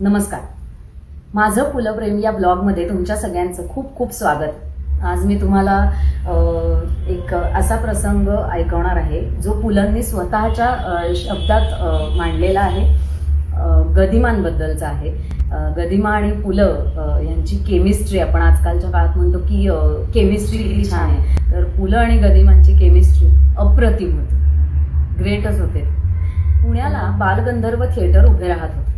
नमस्कार. माझं पुलप्रेम या ब्लॉगमध्ये तुमच्या सगळ्यांचं खूप खूप स्वागत. आज मी तुम्हाला एक असा प्रसंग ऐकवणार आहे जो पुलंनी स्वतःच्या शब्दात मांडलेला आहे. गदिमांबद्दलचा आहे. गदिमा आणि पुलं यांची केमिस्ट्री आपण आजकालच्या काळात म्हणतो की केमिस्ट्री किती छान आहे. तर पुलं आणि गदिमांची केमिस्ट्री अप्रतिम होती. ग्रेटच होते. पुण्याला बालगंधर्व थिएटर उभे राहत होते.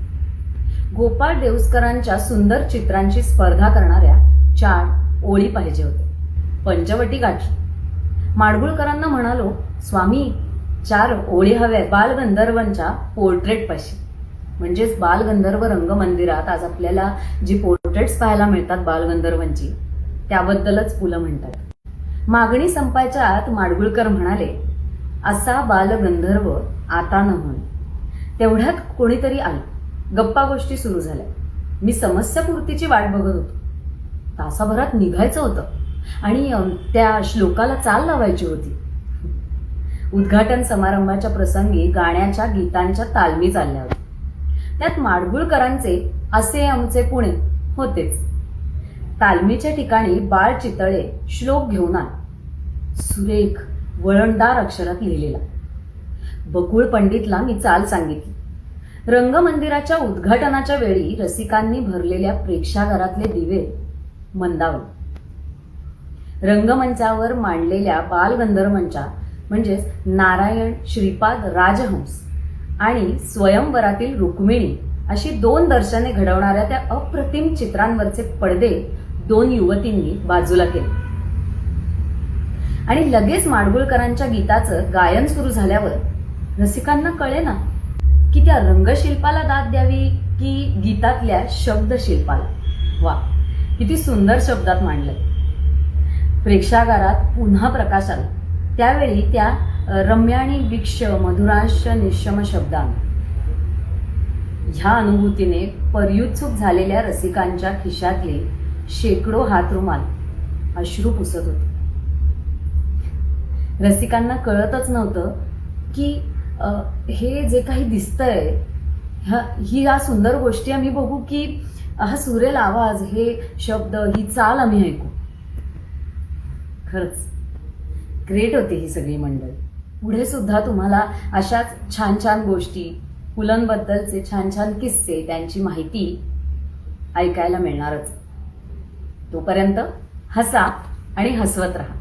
गोपाळ देवस्करांच्या सुंदर चित्रांची स्पर्धा करणाऱ्या चार ओळी पाहिजे होते. पंचवटी गाठली माडगुळकरांना म्हणालो स्वामी चार ओळी हव्या बालगंधर्वांच्या पोर्ट्रेट पाशी म्हणजेच बालगंधर्व रंगमंदिरात आज आपल्याला जी पोर्ट्रेट्स पाहायला मिळतात बालगंधर्वांची त्याबद्दलच पुलं म्हणतात. मागणी संपायच्या आत माडगुळकर म्हणाले असा बालगंधर्व आता न तेवढ्यात कोणीतरी आलं. गप्पा गोष्टी सुरू झाल्या. मी समस्यापूर्तीची वाट बघत होतो. तासाभरात निघायचं होतं आणि त्या श्लोकाला चाल लावायची होती. उद्घाटन समारंभाच्या प्रसंगी गाण्याच्या गीतांच्या तालमी चालल्या होत्या. त्यात माडगुळकरांचे असे आमचे पुणे होतेच. तालमीच्या ठिकाणी बाळ चितळे श्लोक घेऊन आला. सुरेख वळणदार अक्षरात लिहिलेला. बकुळ पंडितला मी चाल सांगितली. रंगमंदिराच्या उद्घाटनाच्या वेळी रसिकांनी भरलेल्या प्रेक्षागारातले दिवे मंदावले. रंगमंचावर मांडलेल्या बालगंधर्वांच्या म्हणजेच नारायण श्रीपाद राजहंस आणि स्वयंवरातील रुक्मिणी अशी दोन दर्शने घडवणाऱ्या त्या अप्रतिम चित्रांवरचे पडदे दोन युवतींनी बाजूला केले. आणि लगेच माडगुळकरांच्या गीताचं गायन सुरू झाल्यावर रसिकांना कळे ना की त्या रंगशिल्पाला दाद द्यावी की गीतातल्या शब्दशिल्पाला? वा किती सुंदर शब्दात मांडलंय. प्रेक्षागारात पुन्हा प्रकाश आला. त्यावेळी त्या रम्याणी आणि विक्ष मधुरांश निशम शब्दांना ह्या अनुभूतीने पर्युत्सुक झालेल्या रसिकांच्या खिशातले शेकडो हातरुमाल अश्रू पुसत होते. रसिकांना कळतच नव्हतं की हे जे काही दिसतंय ह्या ही या सुंदर गोष्टी आम्ही बघू की हा सुरेल आवाज हे शब्द ही चाल आम्ही ऐकू. खरंच. ग्रेट होती ही सगळी मंडळी. पुढे सुद्धा तुम्हाला अशाच छान छान गोष्टी पुलंबद्दलचे छान छान किस्से त्यांची माहिती ऐकायला मिळणारच. तोपर्यंत हसा आणि हसवत राहा.